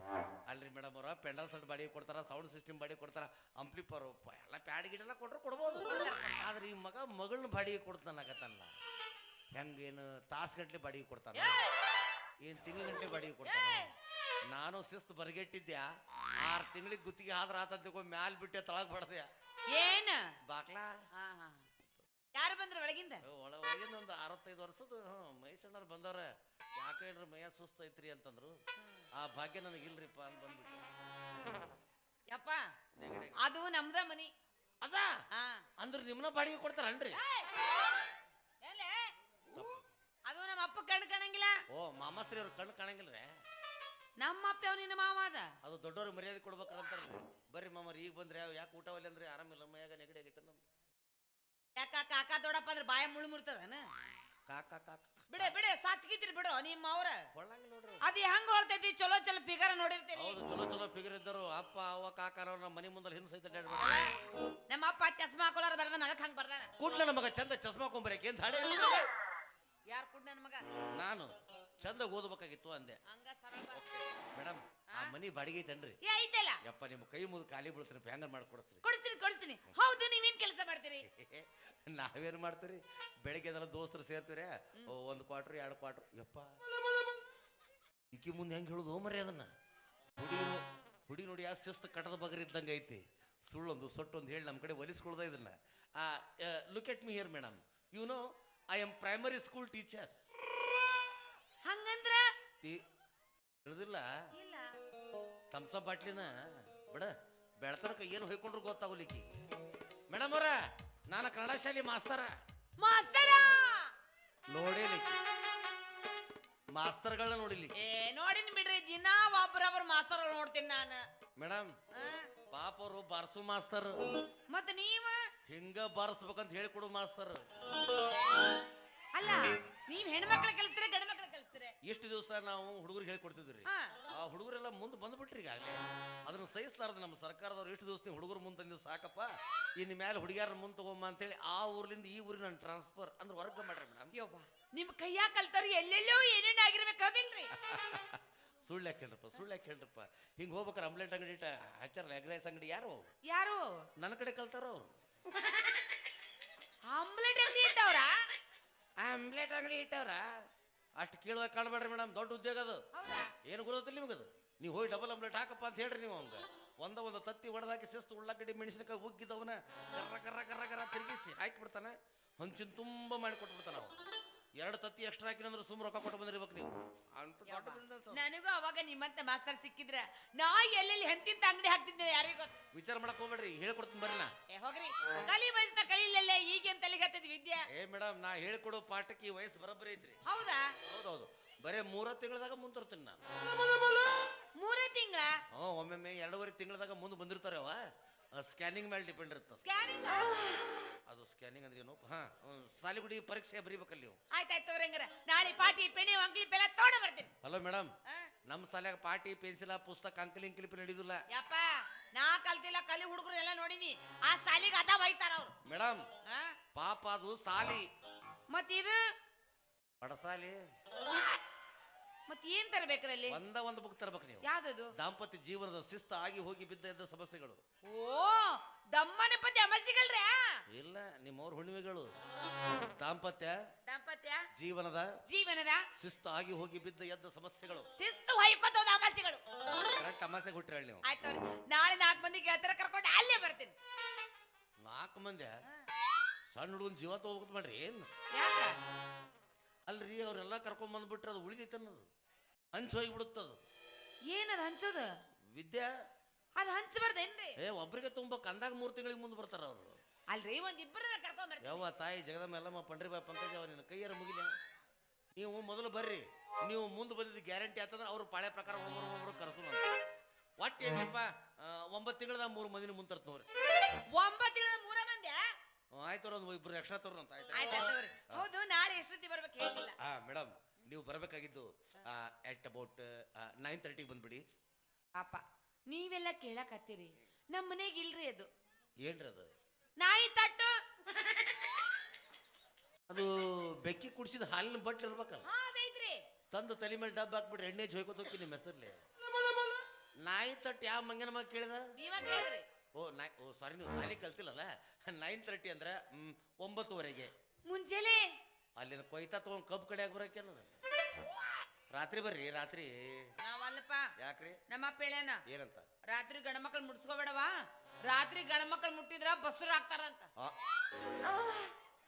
ಅಲ್ರಿ ಮೇಡಮ್ ಅವ್ರ ಪೆಂಡಲ್ ಸೆಟ್ ಬಾಡಿಗೆ ಕೊಡ್ತಾರ ಸೌಂಡ್ ಸಿಸ್ಟಮ್ ಬಾಡಿಗೆ ಕೊಡ್ತಾರ ಅಂಪ್ಲಿಫರ್ ಎಲ್ಲ ಪ್ಯಾಡ್ ಗಿಡೆಲ್ಲ ಕೊಟ್ರು ಕೊಡ್ಬೋದು. ಆದ್ರೆ ಈ ಮಗ ಮಗಳನ್ನ ಬಾಡಿಗೆ ಕೊಡ್ತಾನಾಗತ್ತಲ್ಲ ಹೆಂಗೇನು ತಾಸ್ ಗಂಟ್ಲೆ ಬಾಡಿಗೆ ಕೊಡ್ತಾನ? ಏನ್ ತಿಂಗಳ ಗಂಟೆ ಬಾಡಿಗೆ ಕೊಡ್ತಾನ? ನಾನು ಶಿಸ್ತು ಬರಗೆಟ್ಟಿದ್ಯಾ ಆರ್ ತಿಂಗಳಿಗೆ ಗುತ್ತಿಗೆ ಆದ್ರ ಆತ ಮ್ಯಾಲ್ ಬಿಟ್ಟೆ ತಳಗ್ ಬಡ್ದೆ. ಏನ? ಬಾಕ್ಲಾ? ಯಾರು ಬಂದ್ರೆ ಒಳಗಿಂದ? ಒಳ ಒಳಗಿಂದ ಒಂದು ಅರವತ್ತೈದು ವರ್ಷದ ಮೈಸಣ್ಣರು ಬಂದವ್ರ. ಯಾಕೆ ಹೇಳ್ರಿ ಮೈಯ ಸುಸ್ತ ಐತ್ರಿ ಅಂತಂದ್ರು. ಆ ಭಾಗ್ಯ ನನಗಿಲ್ರಿಪ್ಪ ಅಂತ ಬಂದ್ಬಿಟ್ಟು. ಯಪ್ಪ ನೆಗಡಿ. ಅದು ನಮ್ದ ಮನಿ. ಅದ? ಹಾ. ಅಂದ್ರೆ ನಿಮ್ಮನ ಬಾಡಿಗೆ ಕೊಡ್ತಾರನ್ರಿ? ಏಯ್! ಎಲೆ? ಅದು ನಮ್ಮ ಅಪ್ಪ ಕಣ್ ಕಾಣಂಗಿಲ್ಲ. ಓ ಮಾಮಾಸ್ರಿ ಅವ್ರ ಕಣ್ಣು ಕಾಣಂಗಿಲ್ರಿ? ನಮ್ಮ ಅಪ್ಪ ಅವ್ ನಿನ್ನ ಮಾವಾದ ಅದು. ದೊಡ್ಡವ್ರಿಗೆ ಮರ್ಯಾದೆ ಕೊಡ್ಬೇಕಂತಾರ ಬರ್ರಿ ಮಾಮರ್ ಈಗ ಬಂದ್ರೆ ಯಾವ ಯಾಕೆ ಊಟ ಒಲ್ಲೆ ಅಂದ್ರೆ ಆರಾಮಿಲ್ಲ ಮೈಯಾಗ ನೆಗಡಿ ಆಗೈತೆ ನಮ್ದು ಯಾಕ ಕಾಕ ದೊಡಪ್ಪ ಅಂದ್ರೆ ಬಾಯ ಮುಳು ಮುರ್ತದನ? ಕಾಕ ಕಾಕ. ಬಿಡೆ ಬಿಡೆ ಸಾತ್ಗಿದ್ರಿ ಬಿಡು ನಿಮ್ಮ ಅವ್ರ. ನೋಡ್ರಿ. ಅವ್ರು. ಅದ್ ಹೆಂಗ್ ಹೊಳ್ತೈತಿ? ಚಲೋ ಚಲೋ ಫಿಗರ್ ನೋಡಿರ್ತೀರಿ. ಹೌದು ಚಲೋ ಚಲೋ ಫಿಗರ್ ಇದ್ದರು. ಅಪ್ಪ ಅವ್ವ ಕಾಕನವ್ರ ನಮ್ಮ ಮನೆ ಮುಂದೆ ಹಿಂದೆ ಸಹಿತ ನಮ್ಮ ಅಪ್ಪ ಚಸ್ಮಾ ಹಾಕೋಲಾರ ಬರ್ದಾನ ಅದಕ್ಕೆ ಹಂಗ್ ಬರ್ದಾನ ಕೂಡ್ಲ ನಮಗ ಚಂದ ಚಸ್ಮಾ ಕೊಂಬರಕ್ಕೆ ಅಂತ ಹಳೆ ಯಾರ್ ಕುಡ್ ನನ್ ಮಗ? ನಾನು ಚಂದ ಓದಬೇಕಾಗಿತ್ತು ಅಂದೆ. ಹಂಗ ಸರಳ. ಬಾ. ಮೇಡಮ್ ಆ ಮನಿ ಬಾಡಿಗೆ ಐತನ್ರಿ? ಏ ಐತಲ್ಲ. ಯಪ್ಪ ನಿಮ್ಮ ಕೈ ಮುಗಿದು ಖಾಲಿ ಬೀಳ್ತೀನಿ ಹೆಂಗ ಮಾಡ್ಕೊಡಿಸ್ರಿ. ಕೊಡಿಸ್ತೀನಿ ಕೊಡಿಸ್ತೀನಿ. ಹೌದು ನೀವೇನ್ ಕೆಲಸ ಮಾಡ್ತೀರಿ? ನಾವೇನ್ ಮಾಡ್ತೀರಿ? ಬೆಳಿಗ್ಗೆ ಅದೆಲ್ಲ ದೋಸ್ತರು ಸೇರ್ತೀರಿ ಒಂದ್ ಕ್ವಾಟ್ರ್ ಎರಡು ಕ್ವಾಟ್ರ್ ಯಪ್ಪ. ಇಕ್ಕಿ ಮುಂದೆ ಹೆಂಗೆ ಹೇಳುದು ಮರಿ ಅದನ್ನ? ಹುಡಿ ಹುಡಿ ನೋಡಿ ಆ ಶಿಸ್ತು ಕಟದ ಬಗರ್ ಇದ್ದಂಗೆ ಐತಿ. ಸುಳ್ಳೊಂದು ಸೊಟ್ಟೊಂದು ಹೇಳಿ ನಮ್ಮ ಕಡೆ ಒಲಿಸ್ಕೊಳ್ದ ಇದನ್ನ. ಆ look at me here madam you know I am primary school teacher ಹಂಗಂದ್ರ? ತಿಳಿದಿಲ್ಲ ಅಪ್ ಬಾಟ್ಲಿನ ಬಿಡ ಬೆಳತನಕ ಏನು ಹೊಯ್ಕೊಂಡ್ರು ಗೊತ್ತಾಗಲಿಕ್ಕಿ ಮೇಡಮ್ ಅವರ ನಾನು ಕನ್ನಡ ಶಾಲೆ ಮಾಸ್ತರ. ಮಾಸ್ತರ? ನೋಡಿಲಿ. ಮಾಸ್ತರ್ಗಳನ್ನ ನೋಡಿಲಿ. ಏ ನೋಡಿನ್ ಬಿಡ್ರಿ ದಿನಾ ಒಬ್ರೊಬ್ರು ಮಾಸ್ತರ್ ನೋಡ್ತೀನಿ ನಾನು. ಮೇಡಮ್? ಪಾಪ ಅವರು ಬಾರ್ಸು ಮಾಸ್ತರ್. ಮತ್ತೆ ನೀವ? ಹಿಂಗ ಬಾರಿಸ್ಬೇಕಂತ ಹೇಳಿಕೊಡು ಮಾಸ್ತರ್. ಅಲ್ಲ ನೀವ್ ಹೆಣ್ಮಕ್ಳ ಕಲಿಸ್ತೀರ ಗಂಡ ಎಷ್ಟು ದಿವಸ ನಾವು ಹುಡುಗರಿಗೆ ಹೇಳ್ಕೊಡ್ತಿದ್ರಿ. ಹಾ. ಆ ಹುಡುಗರೆಲ್ಲ ಮುಂದೆ ಬಂದ್ಬಿಟ್ರಿ ಈಗಾಗಲೇ. ಅದನ್ನ ಸಹಿಸಲಾರ್ದು ನಮ್ಮ ಸರ್ಕಾರದವ್ರು ಇಷ್ಟು ದಿವಸ ನೀವು ಹುಡುಗರು ಮುಂದೆ ತಂದಿದ್ದು ಸಾಕಪ್ಪ. ಇನ್ನು ಮೇಲೆ ಹುಡುಗಿಯಾರ ಮುಂದೆ ತಗೊಂಬ ಅಂತೇಳಿ ಆ ಊರ್ಲಿಂದ ಈ ಊರಿಗೆ ನಾನು ಟ್ರಾನ್ಸ್ಫರ್ ಅಂದ್ರೆ ವರ್ಗ ಮಾಡ್ರಿ ಮೇಡಮ್. ಯವ್ವ ನಿಮ್ ಕೈಯಾಗ ಕಲ್ತವ್ರು ಎಲ್ಲೆಲ್ಲೋ ಏನೇನು ಆಗಿರ್ಬೇಕಾಗಿಲ್ರಿ ಸುಳ್ಳು ಯಾಕೆ ಹೇಳ್ರಪ್ಪ ಸುಳ್ಳು ಯಾಕೆ ಹೇಳ್ರಪ್ಪ. ಹಿಂಗೆ ಹೋಗ್ಬೇಕಾರೆ ಆಮ್ಲೆಟ್ ಅಂಗಡಿ ಇಟ್ಟ ಹಚ್ಚಾರಲ್ಲ ಎಗ್ ರೈಸ್ ಅಂಗಡಿ ಯಾರು? ಯಾರು? ನನ್ನ ಕಡೆ ಕಲ್ತಾರೋ ಅವ್ರು. ಆಮ್ಲೆಟ್ ಅಂಗಡಿ ಇಟ್ಟವ್ರ? ಆಮ್ಲೆಟ್ ಅಂಗಡಿ ಇಟ್ಟವ್ರ? ಅಷ್ಟು ಕೇಳುವಾಗ ಕಾಣಬೇಡ್ರಿ ಮೇಡಮ್ ದೊಡ್ಡ ಉದ್ಯೋಗ ಅದು. ಏನು ಗೊತ್ತಿಲ್ಲ ಅದು ನೀವು ಹೋಗಿ ಡಬಲ್ ಆಮ್ಲೆಟ್ ಹಾಕಪ್ಪ ಅಂತ ಹೇಳ್ರಿ ನೀವು ಅವಂಗ ಒಂದ ಒಂದು ತತ್ತಿ ಹೊಡೆದಾಕಿ ಶಿಸ್ತು ಉಳ್ಳಾಗಡ್ಡಿ ಮೆಣಸಿನಕಾಯಿ ಉಗ್ಗಿದವನ ಕರ್ರ ಕರ್ರ ಕರ್ರ ಕರ ತಿರುಗಿಸಿ ಹಾಕಿಬಿಡ್ತಾನೆ. ಹಂಚಿನ ತುಂಬ ಮಾಡಿ ಕೊಟ್ಬಿಡ್ತಾನೆ ಅವ ಎರಡು ತತ್ತಿ ಎಕ್ಸ್ಟ್ರಾ ಹಾಕಿನಂದ್ರೆ ಸುಮ್ ರೊಕ್ಕ ಕೊಟ್ಟು ಬಂದಿರ್ಬೇಕು ನೀವು. ಅಂತ ದೊಡ್ಡ business ಅದು. ನನಗೂ ಅವಾಗ ನಿಮ್ಮಂತ ಮಾಸ್ತರ್ ಸಿಕ್ಕಿದ್ರ ನಾ ಎಲ್ಲೆಲ್ಲಿ ಹೆಂತಿಂತ ಅಂಗಡಿ ಹಾಕ್ತಿದ್ದೆ ಯಾರಿಗೂ ಗೊತ್ತ. ವಿಚಾರ ಮಾಡಕ್ ಹೋಗ್ಬೇಡ್ರಿ ಹೇಳ್ಕೊಡ್ತೀನಿ ಬರ್ರಿ ನಾ. ಏ ಹೋಗ್ರಿ. ಕಲಿ ವಯಸ್ಸಿನ ಕಲೀಲಲ್ಲೇ ಈಗೇನ್ ತಲೆಗೆ ಹತ್ತದ ವಿದ್ಯೆ. ಏ ಮೇಡಮ್ ನಾ ಹೇಳ್ಕೊಡೋ ಪಾಠಕ್ಕೆ ಈ ವಯಸ್ಸು ಬರೋಬ್ಬರಿ ಐತ್ರಿ. ಹೌದಾ? ಹೌದೌದು. ಬರೇ ಮೂರ ತಿಂಗಳದಾಗ ಮುಂದರ್ತೀನಿ ನಾನು. ಮೂರೇ ತಿಂಗಳ? ಹ್ಞೂ ಒಮ್ಮೊಮ್ಮೆ ಎರಡೂವರೆ ತಿಂಗಳದಾಗ ಮುಂದೆ ಬಂದಿರ್ತಾರೆ ಅವ. ಸ್ಕ್ಯಾನಿಂಗ್ ಮೇಲೆ ಡಿಪೆಂಡ್ ಇರುತ್ತೆ. ಸ್ಕ್ಯಾನಿಂಗ್ ಅದು ಸ್ಕ್ಯಾನಿಂಗ್ ಅಂದ್ರೆ ಏನು? ಹಾ ಸಾಲಿಗುಡಿ ಪರೀಕ್ಷೆ ಬರೀಬೇಕಲ್ಲ ನೀವು. ಆಯ್ತಾಯ್ತು ತಗೋರಿ ಹಂಗಾರ. ನಾಳೆ ಪಾಟಿ ಪೆಣಿ ಅಂಗ್ಲಿ ಬೆಲ್ಲ ತಗೊಂಡ ಬರ್ತೀನಿ. ಹಲೋ ಮೇಡಮ್ ಆ? ನಮ್ಮ ಸಾಲ್ಯಾಗ ಪಾಟಿ ಪೆನ್ಸಿಲ ಪುಸ್ತಕ ಅಂಕಲಿ ಇಂಕಲಿಪಿ ನಡೆಯುದಿಲ್ಲ ಯಪ್ಪ ನಾ ಕಲ್ತಿಲ್ಲ ಕಲಿ ಹುಡುಗರು ಎಲ್ಲ ನೋಡಿನಿ. ಆ ಸಾಲಿಗೆ ಅದ ಬೈತಾರ ಅವ್ರು. ಮೇಡಮ್ ಆ? ಪಾಪ ಅದು ಸಾಲಿ. ಮತ್ ಇದು? ಬಡಸಾಲಿ ಮತ್ ಏನ್ ತರಬೇಕ್ರಲ್ಲಿ? ಅಲ್ಲಿ ಒಂದ ಒಂದು ಬುಕ್ ತರಬೇಕು ನೀವು. ಯಾವ್ದದು? ದಾಂಪತ್ಯ ಜೀವನದ ಶಿಸ್ತ ಆಗಿ ಹೋಗಿ ಬಿದ್ದ ಇದ್ದ ಸಮಸ್ಯೆಗಳು. ಓ ದಮ್ಮನ ಪತಿ ಅಮಸಿಗಳ್ರಿ ಇಲ್ಲ ನಿಮ್ಮವ್ರ ಹುಣ್ಣಿಮೆಗಳು. ದಾಂಪತ್ಯ ದಾಂಪತ್ಯ ಜೀವನದ ಜೀವನದ ಶಿಸ್ತ ಆಗಿ ಹೋಗಿ ಬಿದ್ದ ಎದ್ದ ಸಮಸ್ಯೆಗಳು. ಶಿಸ್ತು ಹೊಯ್ಕೋತೋದ ಅಮಸಿಗಳು ಕರೆಕ್ಟ್ ತಮಾಸೆ ಹುಟ್ಟಿರಳಿ ನೀವು. ಆಯ್ತವ್ರಿ ನಾಳೆ ನಾಲ್ಕು ಮಂದಿ ಗೆಳತರ ಕರ್ಕೊಂಡು ಅಲ್ಲೇ ಬರ್ತೀನಿ. ನಾಲ್ಕು ಮಂದಿ? ಸಣ್ಣ ಹುಡುಗನ ಜೀವ ತಗೋಬೇಕು ಮಾಡ್ರಿ ಏನು? ಯಾಕ? ಅಲ್ರಿ ಅವರೆಲ್ಲ ಕರ್ಕೊಂಡ್ ಬಂದ್ಬಿಟ್ರೆ ಅದು ಉಳಿದೈತೆ ಅನ್ನೋದು ಹಂಚ್ ಹೋಗಿಬಿಡುತ್ತದು. ಏನದ ಹಂಚೋದು? ವಿದ್ಯಾ? ಅದು ಹಂಚಬಾರ್ದೇನ್ರಿ? ಏ ಒಬ್ರಿಗೆ ತುಂಬ ಕಂದಾಗ ಮೂರು ತಿಂಗಳಿಗೆ ಮುಂದೆ ಬರ್ತಾರ ಅವರು. ಅಲ್ರಿ ಒಂದ್ ಇಬ್ಬರನ್ನ ಕರ್ಕೊಂಡ್ ಬರ್ತೀನಿ. ಯವ್ವ ತಾಯಿ ಜಗದಮ್ಮ ಎಲ್ಲಮ್ಮ ಪಂಡ್ರಿ ಬಾಯ್ ಪಂಕಜ ಅವ್ರ ನಿನ್ನ ಕೈಯಾರ ಮುಗಿಲ. ನೀವು ಮೊದಲು ಬರ್ರಿ. ನೀವು ಮುಂದೆ ಬಂದಿದ್ದು ಗ್ಯಾರಂಟಿ ಆತಂದ್ರೆ ಅವ್ರ ಪಾಳೆ ಪ್ರಕಾರ ಒಬ್ಬರು ಒಬ್ಬರು ಕರ್ಸು ಅಂತ. ಒಟ್ಟು ಏನಪ್ಪ ಒಂಬತ್ತು ತಿಂಗಳದ ಮೂರು ಮಂದಿನ ಮುಂದೆ ತರ್ತ ನೋಡ್ರಿ. ಒಂಬತ್ತು ತಿಂಗಳ ಮೂರ ಮಂದಿ ಆಯ್ತು ಒಂದು ಇಬ್ರು ಎಕ್ಸ್ಟ್ರಾ ತೋರ್ ಅಂತ ಆಯ್ತು? ಹೌದು ನಾಳೆ ಎಷ್ಟೊತ್ತಿ ಬರ್ಬೇಕು ಹೇಳಿಲ್ಲ ಹಾ ಮೇಡಮ್ ನೀವು ಬರಬೇಕಾಗಿದ್ದು ಎಟ್ ಅಬೌಟ್ ನೈನ್ ತರ್ಟಿಗೆ ಬಂದ್ಬಿಡಿ. ಪಾಪ ನೀವೆಲ್ಲ ಕೇಳಕತ್ತೀರಿ. ನಮ್ಮ ಮನೆಗೆ ಇಲ್ರಿ ಅದು. ಏನ್ರಿ ಅದು? ನಾಯಿ ತಟ್ಟು. ಅದು ಬೆಕ್ಕಿ ಕುಡಿಸಿದ ಹಾಲಿನ ಬಟ್ಲ್ ಇರ್ಬೇಕಲ್ಲ. ಹಾ ಅದೈತ್ರಿ ತಂದು ತಲೆ ಮೇಲೆ ಡಬ್ಬ ಹಾಕ್ಬಿಟ್ರೆ ಎಣ್ಣೆ ಜೋಯ್ಕೊತ ಹೋಗ್ತೀನಿ ನಿಮ್ಮ ಹೆಸರ್ಲಿ ನಾಯಿ ತಟ್ಟು ಯಾವ ಮಂಗನ ಮಗ ಕೇಳಿದ? ನೀವ ಓ ನಾಯ್ ಓ ಸಾರಿ ನೀವು ಸಾಲಿ ಕಲ್ತಿಲ್ಲಲ್ಲ? ನೈನ್ ತರ್ಟಿ ಅಂದ್ರೆ ಒಂಬತ್ತುವರೆಗೆ. ಮುಂಜಾನೆ. ಅಲ್ಲಿನ ಕೊಯ್ತಾ ತಗೊಂಡ್ ಕಬ್ಬು ಕಡೆ ಬರಕೇನದ ರಾತ್ರಿ ಬರ್ರಿ ರಾತ್ರಿ. ನಾವಲ್ಲಪ್ಪ. ಯಾಕ್ರಿ? ನಮ್ಮಪ್ಪ ಹೇಳ್ಯಾನ ಏನಂತ? ರಾತ್ರಿ ಗಂಡ ಮಕ್ಳು ಮುಟ್ಸ್ಕೋಬೇಡವಾ? ರಾತ್ರಿ ಗಂಡ ಮಕ್ಳು ಮುಟ್ಟಿದ್ರ ಬಸ್ರು ಹಾಕ್ತಾರಂತ ಆ,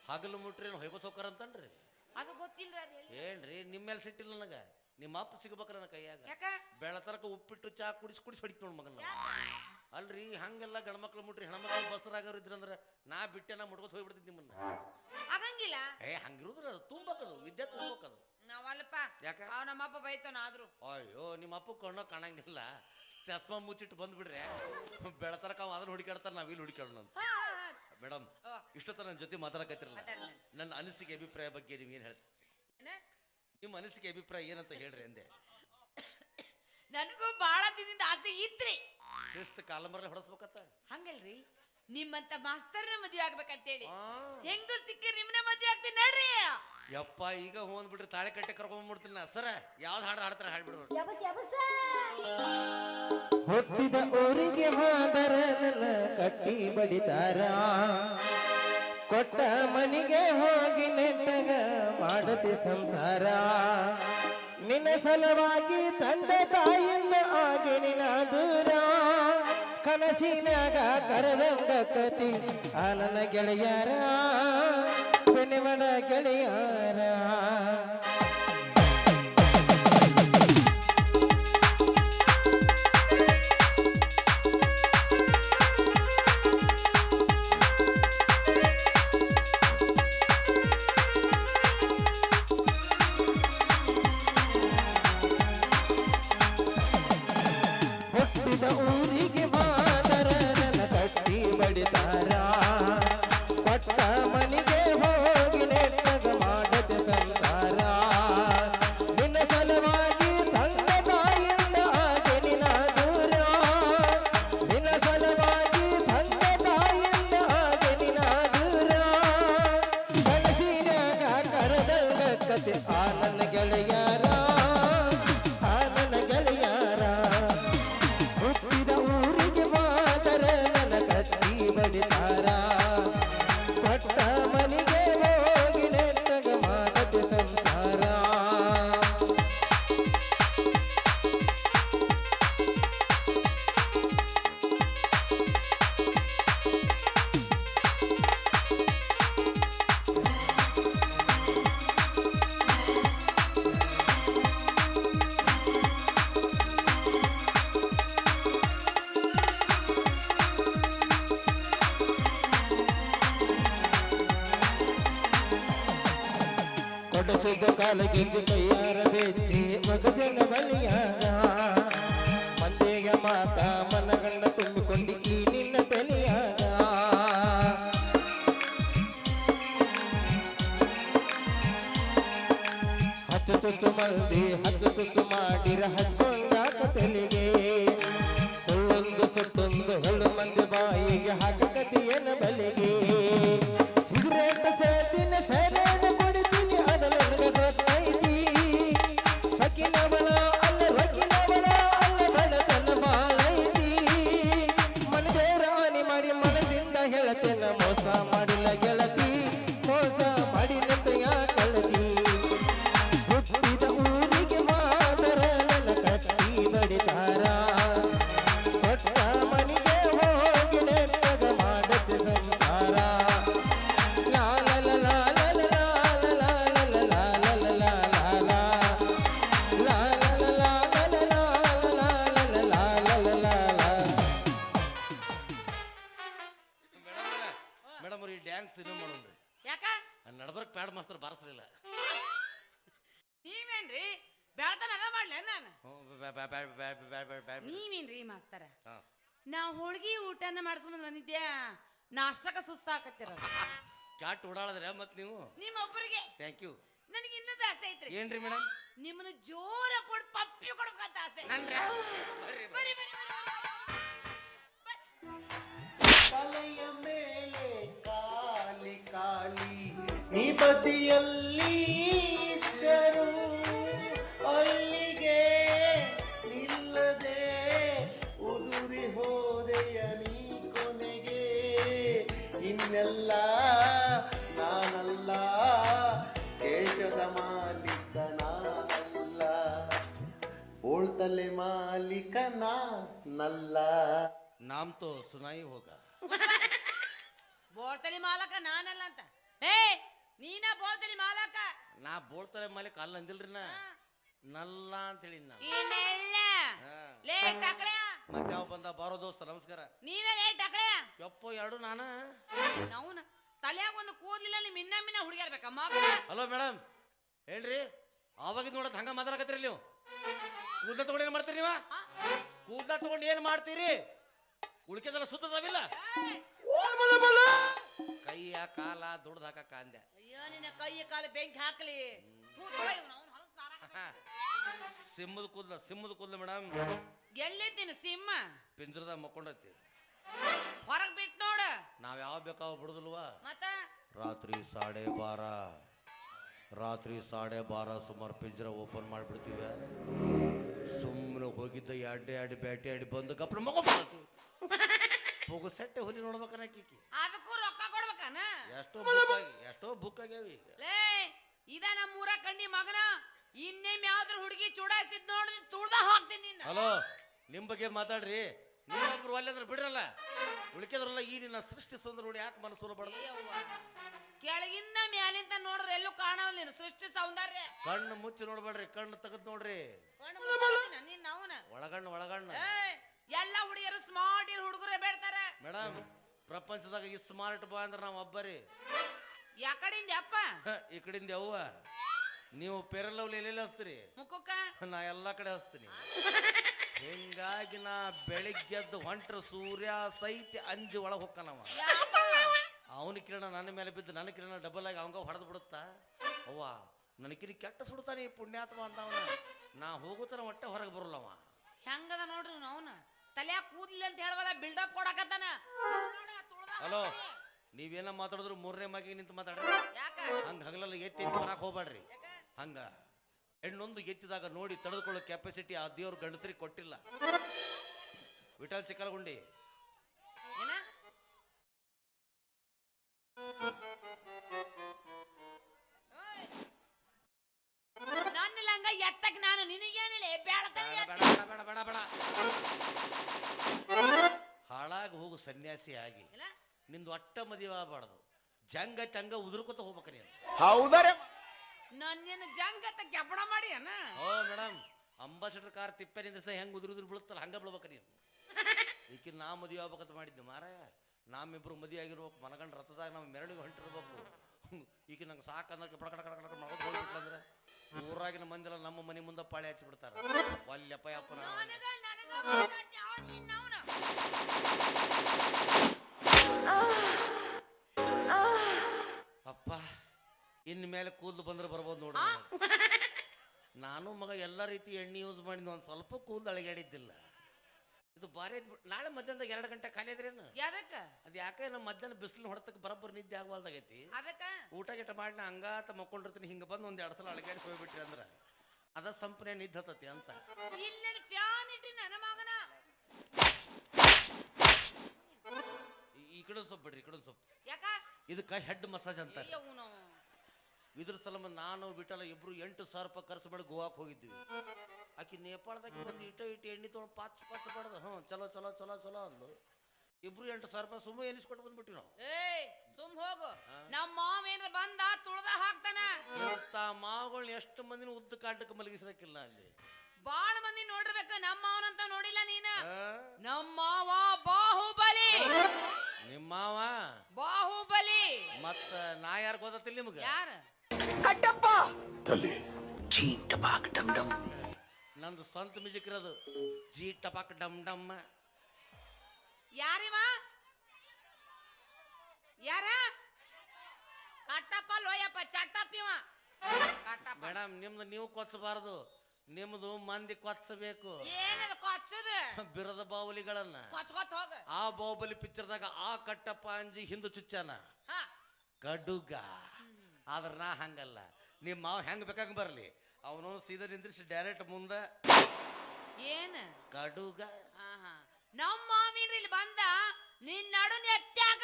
ಹಗಲು ಮುಟ್ರಿ ಹೊಯ್ಕೊತ ಅಂತನ್ರಿ? ಅದು ಗೊತ್ತಿಲ್ಲ ಅದು ಹೇಳಿ. ಹೇಳ್ರಿ ನಿಮ್ಮ ಮೇಲೆ ಸಿಟ್ಟಿಲ್ಲ ನನಗ. ನಿಮ್ಮ ಅಪ್ಪ ಸಿಗ್ಬೇಕ್ರ ನನ್ನ ಕೈಯಾಗ. ಯಾಕ? ಬೆಳತನಕ ಉಪ್ಪಿಟ್ಟು ಚಾ ಕುಡಿಸಿ ಕುಡಿಸಿ ಹೊಡಿತು ನೋಡ್ ಮಗನ. ಅಲ್ರಿ ಹಂಗೆಲ್ಲ ಗಂಡ್ಮಕ್ಳು ಮುಟ್ರಿ ಹೆಣ್ಮಕ್ಳು ಬಸರಾಗವ್ರು ಇದ್ರಂದ್ರ ನಾ ಬಿಟ್ಟೆ ನಾ ಮುಟ್ಕೋತ ಹೋಗ್ಬಿಡ್ತೀನಿ ನಿಮ್ಮನ್ನ. ಆಗಂಗಿಲ್ಲ ಏ ಹಂಗಿರುದ್ರ ಅದು ತುಂಬಕದು ವಿದ್ಯೆ ತುಂಬಕದು. ನಾವಲ್ಲಪ್ಪ ಯಾಕ? ಅವ್ ನಮ್ಮಪ್ಪ ಬೈತಾನ ಆದ್ರು ಅಯ್ಯೋ ನಿಮ್ಮ ಅಪ್ಪ ಕಣ್ಣು ಕಾಣಂಗಿಲ್ಲ. ಚಸ್ಮಾ ಮುಚ್ಚಿಟ್ಟು ಬಂದ್ಬಿಡ್ರೆ ಬೆಳತರಕ ಅದನ್ನ ಹುಡುಕಾಡ್ತಾರ ನಾವ್ ಇಲ್ಲಿ ಹುಡುಕಾಡೋಣ ಅಂತ. ಮೇಡಮ್ ಇಷ್ಟೊತ್ತ ನನ್ನ ಜೊತೆ ಮಾತಾಡಕತ್ತಿರಲ್ಲ. ನನ್ನ ಅನಿಸಿಕೆ ಅಭಿಪ್ರಾಯ ಬಗ್ಗೆ ನೀವು ಏನು? ಹೇಳ್ತೀರಿ? ನಿಮ್ಮ ಅನಿಸಿಕೆ ಅಭಿಪ್ರಾಯ ಏನಂತ ಹೇಳ್ರಿ ಅಂದೆ. ನನಗೂ ಬಹಳ ದಿನದಿಂದ ಆಸೆ ಇತ್ರಿ. ಶಿಸ್ತು ಕಾಲಂಬರ ಹೊಡಸ್ಬೇಕತ್ತ? ಹಂಗಲ್ರಿ ನಿಮ್ಮಂತ ಮಾಸ್ತರ್ನ ಮದುವೆ ಆಗ್ಬೇಕಂತ ಹೇಳಿ ಹೆಂಗು ಸಿಕ್ಕಿ ನಿಮ್ನ ಮದುವೆ ಆಗ್ತೀನಿ ನೋಡ್ರಿ ಯಪ್ಪ ಈಗ ಹೋಗ್ ಬಿಡ್ರಿ ತಾಳೆ ಕಟ್ಟೆ ಕರ್ಕೊಂಡ್ಬಿಡ್ತೀನಿ ನಾ. ಸರ ಯಾವ್ದು ಹಾಡು ಹಾಡ್ತಾರೆ ಹಾಡ್ಬಿಡ್ರಿ. ಹುಟ್ಟಿದ ಊರಿಗೆ ಹೋದರ ನನ್ನ ಕಟ್ಟಿ ಬಡಿತಾರ ಕೊಟ್ಟ ಮನಿಗೆ ಹೋಗಿ ನೆಟ್ಟಗ ಮಾಡತಿ ಸಂಸಾರ. ನಿನ್ನ ಸಲವಾಗಿ ತಂದೆ ತಾಯಿಲ್ಲ ಆಗಿ ನಿನ್ನ ದೂರ. ಕನಸಿನಾಗ ಕರೆದಂಗ ಕತಿ, ಆ ನನ್ನ ಗೆಳೆಯರ ಗೆಳೆಯಾರ ಗೆಳೆಯರ. ಹಿಂದೆ ಕೈ ಸಿನಿಮಾ ಮಾಡೋಣ್ರಿ ಯಾಕ? ನಡ್ಬರ್ಕ್ ಪ್ಯಾಡ್ ಮಾಸ್ತರ್ ಬಾರಿಸ್ಲಿಲ್ಲ. ನೀವೇನ್ರಿ? ಬೆಳ್ತನಗ ಮಾಡ್ಲೆ ನಾನು? ನೀವೇನ್ರಿ ಮಾಸ್ತರ? ಹಾ. ನಾ ಹೋಳ್ಗಿ ಊಟನ ಮಾಡಿಸ್ಕೊಂಡ್ ಬಂದಿದ್ಯಾ? ನಾಷ್ಟಕ ಸುಸ್ತ ಹಾಕತ್ತಿರ ಕ್ಯಾಟ್ ಓಡಾಡಿದ್ರೆ ಮತ್ ನೀವು? ನಿಮ್ಮ ಒಬ್ಬರಿಗೆ ಥ್ಯಾಂಕ್ ಯು ನನಗೆ ಇನ್ನೊಂದು ದಾಸೆ ಐತ್ರಿ. ಏನ್ರಿ ಮೇಡಮ್ ನಿಮ್ಮನ್ನ ಜೋರ ಕೊಡ್ ಪಪ್ಪಿ ಕೊಡ್ಬೇಕಂತ ಆಸೆ. ಬರ್ರಿ ಬರಿ ಬರಿ ಬರಿ ಬರಿ ಬರ್ರಿ, ಬರ್ರಿ. ಕಾಲಿ ಕಾಲಿ ನೀ ಬದಿಯಲ್ಲಿ ಇದ್ದರು ಅಲ್ಲಿಗೆ ನಿಲ್ಲದೆ ಉದುರಿ ಹೋದೆಯ ನೀ ಕೊನೆಗೆ ಇನ್ನೆಲ್ಲ ನಾನಲ್ಲ ದೇಶದ ಮಾಲೀಕ ನಾನಲ್ಲ ಓಳ್ತಲೆ ಮಾಲೀಕ ನಾನಲ್ಲ. ನಾಮ್ ತೋ ಸುನಾಯಿ ಹೋಗ. ಬೋಳ್ತಲಿ ಮಾಲಕ ನಾನಲ್ಲ ಅಂತ. ಏ ನೀನ ಬೋಳ್ತಲಿ ಮಾಲಕ? ನಾ ಬೋಳ್ತಲೆ ಮಾಲಕ ಅಲ್ಲ ಅಂದಿಲ್ರಿ ನಾ. ನಲ್ಲ ಅಂತ ಹೇಳಿದ್. ಲೇಟ್ ಮತ್ತೆ ಯಾವ ಬಂದ ಬಾರೋ ದೋಸ್ತ ನಮಸ್ಕಾರ. ನೀನ ಲೇಟ್ ಹಾಕ್ಳ್ಯಾ ಯಪ್ಪೋ ಎರಡು ನಾನ? ಅವನು ತಲ್ಯಾಗ ಒಂದು ಕೂದಲಿಲ್ಲ ನಿಮ್ ಇನ್ನ ಮಿನ್ನ ಹುಡುಗಿಯರ್ ಬೇಕಮ್ಮ ಹಲೋ ಮೇಡಮ್ ಹೇಳ್ರಿ ಆವಾಗಿದ್ ನೋಡತ್ ಹಂಗ ಮಾತಾಡಕತ್ತೀರಿ ನೀವು? ಕೂದಲ ತಗೊಂಡು ಏನ್ ಮಾಡ್ತೀರಿ ನೀವ? ಕೂದಲ ತಗೊಂಡು ಏನ್ ಮಾಡ್ತೀರಿ? ಉಳಿಕೆದೆಲ್ಲ ಸುತ್ತದವಿಲ್ಲ? ಕೈಯ ಕಾಲ ದುಡ್ದಾಕ ಕಾಂದೆ ಅಯ್ಯೋ ನಿನ್ನ ಕೈ ಕಾಲ ಬೆಂಕಿ ಹಾಕ್ಲಿ. ಸಿಂಹದ ಕೂದಲ ಸಿಂಹದ ಕೂದಲ ಮೇಡಮ್. ಎಲ್ಲಿದ್ದೀನಿ ಸಿಂಹ? ಪಿಂಜರದಾಗ ಮಕ್ಕೊಂಡೈತಿ. ಹೊರಗ್ ಬಿಟ್ ನೋಡು. ನಾವ್ ಯಾವ ಬೇಕಾವ ಬಿಡುದಿಲ್ವಾ? ಮತ್ತ? ರಾತ್ರಿ ಸಾಡೆ ಬಾರ. ರಾತ್ರಿ ಸಾಡೆ ಬಾರ ಸುಮಾರು ಪಿಂಜರ ಓಪನ್ ಮಾಡಿಬಿಡ್ತೀವಿ. ಸುಮ್ಮನೆ ಹೋಗಿದ್ದ ಎಡ್ಡೆ ಎರಡು ಬ್ಯಾಟಿ ಎರಡು ಬಂದು ಗಪ್ಪ ಮಗ ಹೋಗು ಸೆಟ್ಟೆ ಹುಲಿ ನೋಡ್ಬೇಕನ ಕಿಕ್ಕಿ ಅದಕ್ಕೂ ರೊಕ್ಕ ಕೊಡ್ಬೇಕನ? ಎಷ್ಟೋ ಬುಕ್ ಆಗಿ ಎಷ್ಟೋ ಬುಕ್ ಆಗ್ಯಾವ ಈಗ. ಲೇ ಇದ ನಮ್ಮ ಊರ ಕಣ್ಣಿ ಮಗನ ಇನ್ನೇಮ್ ಯಾವ್ದ್ರ ಹುಡುಗಿ ಚೂಡಾಯಿಸಿದ್ ನೋಡಿ ತುಳ್ದ ಹಾಕ್ತೀನಿ ನಿನ್ನ. ಹಲೋ ನಿಮ್ ಬಗ್ಗೆ ಮಾತಾಡ್ರಿ. ನೀವೊಬ್ರು ಅಲ್ಲಿ ಅಂದ್ರೆ ಬಿಡ್ರಲ್ಲ. ಉಳಿಕೆದ್ರಲ್ಲ ಈ ನಿನ್ನ ಸೃಷ್ಟಿ ಸೌಂದರ್ಯ ನೋಡಿ ಯಾಕೆ ಮನಸ್ಸು ಅಯ್ಯವ್ವ. ಕೆಳಗಿಂದ ಮ್ಯಾಲಿಂದ ನೋಡ್ರಿ ಎಲ್ಲೂ ಕಾಣವಲ್ಲ ನೀನು ಸೃಷ್ಟಿ ಸೌಂದರ್ಯ. ಕಣ್ಣು ಮುಚ್ಚಿ ನೋಡ್ಬೇಡ್ರಿ ಕಣ್ಣು ತೆಗೆದು ನೋಡ್ರಿ. ಕಣ್ಣು ಅವನ? ಒಳಗಣ್ಣು ಒಳಗಣ್ಣು. ಏಯ್, ಎಲ್ಲ ಹುಡುಗಿಯರು ಸ್ಮಾರ್ಟ್ ಇರೋ ಹುಡುಗರೇ ಮೇಡಮ್ ಪ್ರಪಂಚದಾಗ ಈ ಸ್ಮಾರ್ಟ್ ಬಾಯ್ ಅಂದ್ರೆ ನಾವು ಒಬ್ಬರಿ. ಯಾಕಡಿಂದ ಅಪ್ಪ ಹ, ಈ ಕಡಿಂದ ಯವ್ವ. ನೀವು ಪೆರಲವ್ಲಿ ಎಲ್ಲೆಲ್ಲಿ ಹಚ್ತೀರಿ? ಮುಖಕ್ಕ? ನಾ ಎಲ್ಲ ಕಡೆ ಹಚ್ತೀನಿ. ಹಿಂಗಾಗಿ ನಾ ಬೆಳಿಗ್ಗೆದ್ದು ಹೊಂಟ್ರ ಸೂರ್ಯ ಸೈತಿ ಅಂಜು ಒಳಗೆ ಹೊಕ್ಕನವ. ಅವನ ಕಿರಣ ನನ್ನ ಮೇಲೆ ಬಿದ್ದು ನನ್ನ ಕಿರಣ ಡಬಲ್ ಆಗಿ ಅವಂಗ ಹೊಡೆದು ಬಿಡುತ್ತಾ? ಅವ್ವ ನನಗಿರಿ ಕೆಟ್ಟ ಸುಡ್ತಾನೆ ಈ ಪುಣ್ಯಾತ್ಮ ಅಂತವನ ನಾ ಹೋಗುತ್ತಾನ ಒಟ್ಟೆ ಹೊರಗೆ ಬರಲ್ಲವ. ಹೆಂಗದ ನೋಡ್ರಿ ಅವನ? ತಲ್ಯಾಗ ಕೂದ್ಲಿಲ್ಲ ಅಂತ ಹೇಳವಲ್ಲ ಬಿಲ್ಡಪ್ ಕೊಡಕತ್ತಾನ. ಹಲೋ ನೀವೇನ ಮಾತಾಡಿದ್ರು ಮೂರನೇ ಮಾಗಿ ನಿಂತು ಮಾತಾಡ್ರಿ. ಯಾಕ? ಹಂಗ ಹಗಲೆಲ್ಲ ಎತ್ತಿ ಎತ್ತಿ ಬರಕ್ ಹೋಗ್ಬೇಡ್ರಿ. ಹಂಗ. ಹೆಣ್ಣೊಂದು ಎತ್ತಿದಾಗ ನೋಡಿ ತಡೆದುಕೊಳ್ಳೋ ಕೆಪಾಸಿಟಿ ಆ ದೇವ್ರ ಗಂಡಸರಿಗೆ ಕೊಟ್ಟಿಲ್ಲ. ವಿಠಲ್ ಚಿಕ್ಕಲಗುಂಡಿ. ಸನ್ಯಾಸಿ ಆಗಿ ಇಲ್ಲ? ನಿಂದು ಒಟ್ಟ ಮದುವೆ ಆಗಬಾರ್ದು. ಜಂಗ ಚಂಗ ಉದುರ್ಕೊತ ಹೋಗ್ಬೇಕ ನೀನು. ಹೌದಾರೆ ನನ್ನ ಅಂತ ಕೆಪಣ ಮಾಡಿ ಅನಾ ಓ ಮೇಡಮ್ ಅಂಬಾಸಿಡರ್ ಕಾರ್ ತಿಪ್ಪೆ ನಿಂದಿಸ್ದ ಹೆಂಗ್ ಉದುರು ಉದುರು ಬೀಳುತ್ತಲ್ಲ ಹಂಗ ಬಿಳ್ಬೇಕು ನೀನು. ಈಕಿನ ನಾ ಮದುವೆ ಆಗ್ಬೇಕಂತ ಮಾಡಿದ್ದೆ ಮಾರಾಯ. ನಾಮಿಬ್ರು ಮದುವೆ ಆಗಿರ್ಬೇಕು ಮನಗಂಡ ರಥದಾಗ ನಾವು ಮೆರಳಿಗೆ ಹೊಂಟಿರ್ಬೇಕು. ಈಗ ನಂಗೆ ಸಾಕಂದ್ರೆ ಬಡ ಕಡ ಕಡ ಕಡ ಮಾಡೋದು ಹೋಗ್ಬಿಟ್ಲಂದ್ರೆ ಊರಾಗಿನ ಮಂದಿರ ನಮ್ಮ ಮನೆ ಮುಂದೆ ಪಾಳೆ ಹಚ್ಚಿಬಿಡ್ತಾರೆ. ವಲ್ಯಪ್ಪ ಯಪ್ಪ ಅಪ್ಪ ಇನ್ ಮೇಲೆ ಕೂದಲು ಬಂದ್ರೆ ಬರ್ಬೋದು ನೋಡ ನಾನು ಮಗ ಎಲ್ಲ ರೀತಿ ಎಣ್ಣೆ ಯೂಸ್ ಮಾಡಿದ ಒಂದು ಸ್ವಲ್ಪ ಕೂದಲು ಅಳಗಾಡಿದ್ದಿಲ್ಲ. ಇದು ಬಾರಿ ನಾಳೆ ಮಧ್ಯಾಹ್ನದಾಗ ಎರಡು ಗಂಟೆ ಖಾಲಿ ಇದ್ರೇನು ಯಾದಕ್ಕ ಅದು ಯಾಕೆ ನಮ್ಮ ಮಧ್ಯಾಹ್ನ ಬಿಸಿಲು ಹೊಡೆತಕ್ಕೆ ಬರಬ್ಬರ್ ನಿದ್ದೆ ಆಗವಲ್ದಾಗೈತಿ? ಅದಕ್ಕ? ಊಟ ಗಿಟ ಮಾಡಿ ನಾ ಹಂಗಾತ ಮಕ್ಕೊಂಡಿರ್ತೀನಿ ಹಿಂಗೆ ಬಂದು ಒಂದು ಎರಡು ಸಲ ಅಳಗಾಡಿ ಹೋಗ್ಬಿಟ್ರಿ ಅಂದ್ರೆ. ಅದ ಸಂಪನೆ ನಿದ್ದೆ ಹತ್ತತಿ ಅಂತ. ಇಲ್ಲಿ ಫ್ಯಾನ್ ಇಟ್ಟಿ ನನ್ನ ಮಗನ ಈ- ಈ ಕಡೆ ಸೊಪ್ಪು ಬಿಡ್ರಿ ಸೊಪ್ಪು. ಯಾಕ? ಇದಕ್ಕೆ ಹೆಡ್ ಮಸಾಜ್ ಅಂತ ಅವ್ನು. ಇದ್ರ ಸಲಮ ನಾನು ಬಿಟ್ಟಲ್ಲ ಇಬ್ರು ಎಂಟು ಸಾವಿರ ರೂಪಾಯಿ ಖರ್ಚು ಮಾಡಿ ಗೋವಾಕ್ ಹೋಗಿದ್ವಿ. ಆಕಿ ನೇಪಾಳದಾಗ ಬಂದು ಇಟ ಇಟ್ಟು ಎಣ್ಣೆ ತೊಗೊಂಡು ಪಾಚ್ ಪಾಚ್ ಬಡ್ದು ಹ್ಞೂ ಚಲೋ ಚಲೋ ಚಲೋ ಚಲೋ ಅಂದ್ಲು. ಇಬ್ರು ಎಂಟು ಸಾವಿರ ರೂಪಾಯಿ ಸುಮ್ಮ ಎನಿಸ್ಕೊಟ್ಟು ಬಂದ್ಬಿಟ್ವಿ ನಾವು. ಏಯ್ ಸುಮ್ ಹೋಗು. ನಮ್ಮ ಮಾವ ಏನ್ರ ಬಂದ ತುಳ್ದ ಹಾಕ್ತಾನ. ಇಂಥ ಮಾವುಗಳನ್ನ ಎಷ್ಟು ಮಂದಿನ ಉದ್ದ ಕಾಟಕ್ಕೆ ಮಲಗಿಸಿರಕ್ಕಿಲ್ಲ ಅಲ್ಲಿ. ಬಾಳ ಮಂದಿ ನೋಡಿರ್ಬೇಕು ನಮ್ಮ ಮಾವನಂತ ನೋಡಿಲ್ಲ ನೀನ. ಆ? ನಿಮ್ಮ ಮಾವ. ಬಾಹುಬಲಿ. ಮತ್ತ ನಾ ಯಾರು ಗೊತ್ತಿಲ್ಲ ನಿಮ್ಗೆ? ಯಾರ? ನಂದು ಸ್ವಂತ ಮ್ಯೂಸಿಕ್ ಇರೋದು. ಜಿ ಟಪಾಕ್ ಡಮ್ ಡಮ್. ಯಾರಿವ? ಯಾರ? ಕಟ್ಟಪ್ಪ ಲೋಯಪ್ಪ ಚಟ್ಟಪ್ಪಿವ ಕಟ್ಟಪ್ಪ. ಮೇಡಮ್ ನಿಮ್ದು ನೀವು ಕೊಚ್ಚಬಾರದು ನಿಮ್ದು ಮಂದಿ ಕೊಚ್ಚಬೇಕು. ಏನದು ಕೊಚ್ಚದು? ಬಿರದ ಬಾವುಲಿಗಳನ್ನ. ಕೊಚ್ಕೊತ್ ಹೋಗ. ಆ ಬಾಹುಬಲಿ ಪಿಕ್ಚರ್ದಾಗ ಆ ಕಟ್ಟಪ್ಪ ಅಂಜಿ ಹಿಂದು ಚುಚ್ಚಾನ? ಕಡುಗ ಆದ್ರ ನಾ ಹಂಗಲ್ಲ. ನಿಮ್ಮ ಮಾವ ಹೆಂಗ್ ಬೇಕಂಗ್ ಬರ್ಲಿ? ಅವನು ಸೀದಾ ನಿಂದ್ರಿಸಿ ಡೈರೆಕ್ಟ್ ಮುಂದ. ಏನ್? ಕಡುಗ. ನಮ್ಮ ಮಾವಿನ ಇಲ್ಲಿ ಬಂದ ನಿನ್ನ ನಡು ಎತ್ತಾಗ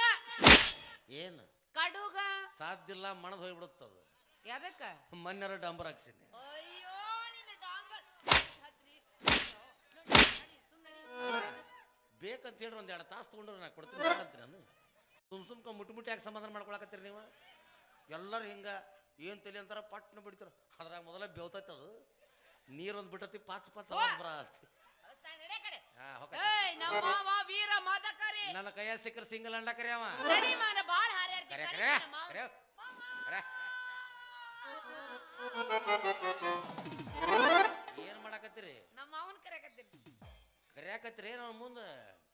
ಏನು? ಕಡುಗ ಸಾಧ್ಯ ಇಲ್ಲ ಮಣದ್ ಹೋಗ್ಬಿಡುತ್ತದು. ಎದಕ್ಕ? ಮನ್ಯರ ಡಂಬರ್ ಹಾಕ್ಸಿನಿ. ಬೇಕಂತ ಹೇಳಿ ಒಂದು ಎರಡು ತಾಸು ತಗೊಂಡ್ರೆ ನಾ ಕೊಡ್ತೀನಿ ಅಂದ್ರೆ ಅಂತೀನಿ ನಾನು. ಸುಮ್ ಸುಮ್ಕ ಮುಟ್ಟು ಮುಟ್ಟಿ ಯಾಕೆ ಸಮಾಧಾನ ಮಾಡ್ಕೊಳಕತ್ತೀರಿ ನೀವು? ಎಲ್ಲರೂ ಹಿಂಗೆ ಏನು ತಲೆ ಅಂತಾರ ಪಟ್ನ ಬಿಡ್ತಾರ. ಅದ್ರಾಗ ಮೊದಲ ಬೇವ್ತೈತೆ ಅದು. ನೀರೊಂದು ಬಿಟ್ಟತಿ ಪಾಚ ಪಾಚ ಬರತ್ತಿ ಬರ ಕಳಿಸ್ತಾ ಕಡೆ. ಹಾ ಹೋಗ. ಏಯ್ ನಮ್ಮ ಮಾವ ವೀರ ಮದಕರಿ. ನನ್ನ ಕೈಯ ಸಿಕ್ಕರ ಸಿಂಗಲ್ ಅಂಡ ಅವ. ಕರೆ ಏನ್ ಮಾಡಾಕತ್ತೀರಿ? ನಮ್ಮ ಅವನ್ ಕರೆಯಕತ್ತೀನಿ. ಕರಿಯಾಕತ್ತೀರಿ ನಾವು ಮುಂದೆ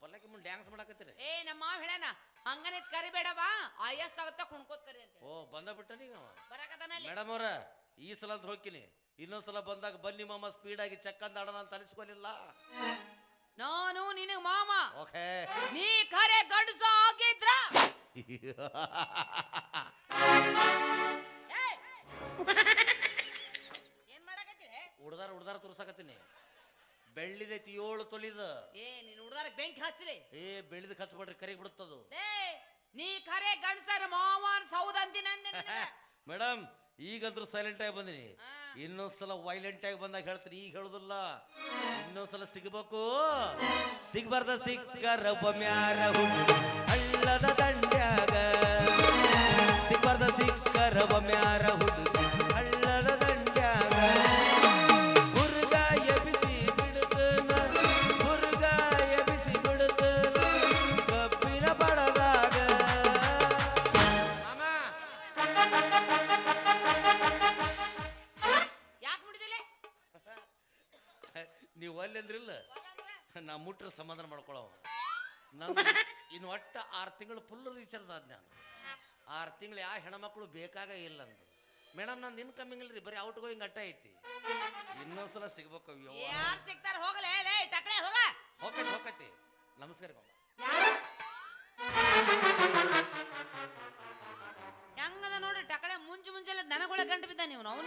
ಪಲ್ಲಕ್ಕಿ ಮುಂದೆ ಡ್ಯಾನ್ಸ್ ಮಾಡಾಕತ್ತೀರಿ. ಏ ನಮ್ಮ ಹೇಳನ ಇತ್ ಕರಿಬೇಡವಾ ಆಯಸ್ ಆಗುತ್ತ ಕುಣ್ಕೋತ್ ಕರಿ ಅಂತ ಓ ಬಂದ ಬಿಟ್ಟ ನೀವು ಬರಕತ್ತಾನಲ್ಲಿ ಮೇಡಮ್ ಅವ್ರ ಈ ಸಲ ಅಂತ ಹೋಗ್ತೀನಿ. ಇನ್ನೊಂದ್ಸಲ ಬಂದಾಗ ಬನ್ನಿ ಮಾಮ ಸ್ಪೀಡ್ ಆಗಿ ಚೆಕ್ ಅಂತ ಆಡೋಣ ಅಂತ ಅನಿಸ್ಕೊಲಿಲ್ಲ ನಾನು ನಿನಗ್ ಮಾಮ. ಓಕೆ. ನೀ ಖರೆ ಗಂಡಸ ಆಗಿದ್ರ! ಏನ್ ಮಾಡಕತ್ತಿ? ಉಡ್ದಾರ ಉಡ್ದಾರ ತುರ್ಸಾಕತ್ತೀನಿ. ಬೆಳ್ಳಿದೈತಿ ಏಳು ತೊಲಿದ. ಏ ನೀನ್ ಹುಡ್ದಾರ ಬೆಂಕಿ ಹಚ್ಚಲಿ ಏ ಬೆಳ್ಳಿದ ಹಚ್ಬಿಡ್ರಿ ಕರಿಗೆ ಬಿಡುತ್ತದು ಏ ನೀ ಕರೆ ಗಂಡಸರ ಮಾವನ್ ಸೌದಂತಿ ನಂದೆ ಮೇಡಮ್ ಈಗಂದ್ರೂ ಸೈಲೆಂಟ್ ಆಗಿ ಬಂದಿನಿ. ಇನ್ನೊಂದ್ಸಲ ವೈಲೆಂಟ್ ಆಗಿ ಬಂದಾಗ ಹೇಳ್ತೀನಿ ಈಗ ಹೇಳುದಿಲ್ಲ. ಇನ್ನೊಂದ್ಸಲ ಸಿಗ್ಬೇಕು. ಸಿಗ್ಬಾರ್ದ ಸಿಕ್ಕರ ಮ್ಯಾರ ಹಳ್ಳದ ದಂಡ್ಯಾಗ. ಸಿಗ್ಬಾರ್ದ ಸಿಕ್ಕರ ಒಮ್ಮ್ಯಾರ ಹೆಣ್ಮಕ್ಳು ಬೇಕಾಗ ಇಲ್ಲ ಅಂದು ಮೇಡಮ್ ನಂದು ಇನ್ಕಮಿಂಗ್ ಇಲ್ರಿ ಬರೀ ಔಟ್ ಗೋಯಿಂಗ್ ಅಟ್ಟ ಐತಿ. ಇನ್ನೊಂದ್ಸಲ ಸಿಗ್ಬೇಕು ಅಯ್ಯೋ ಯಾರು ಸಿಗ್ತಾರ ಹೋಗಲೇ ಲೇ ಟಕಳೆ ಹೋಗ. ಹೋಗತಿ ಹೋಗತಿ ನಮಸ್ಕಾರ ಮಾಮ ಹೆಂಗದ ನೋಡಿ ಟಕಳೆ ಮುಂಜು ಮುಂಜಾನೆ ದನಗಳ ಗಂಟು ಬಿದ್ದ ನೀವು ನಾವು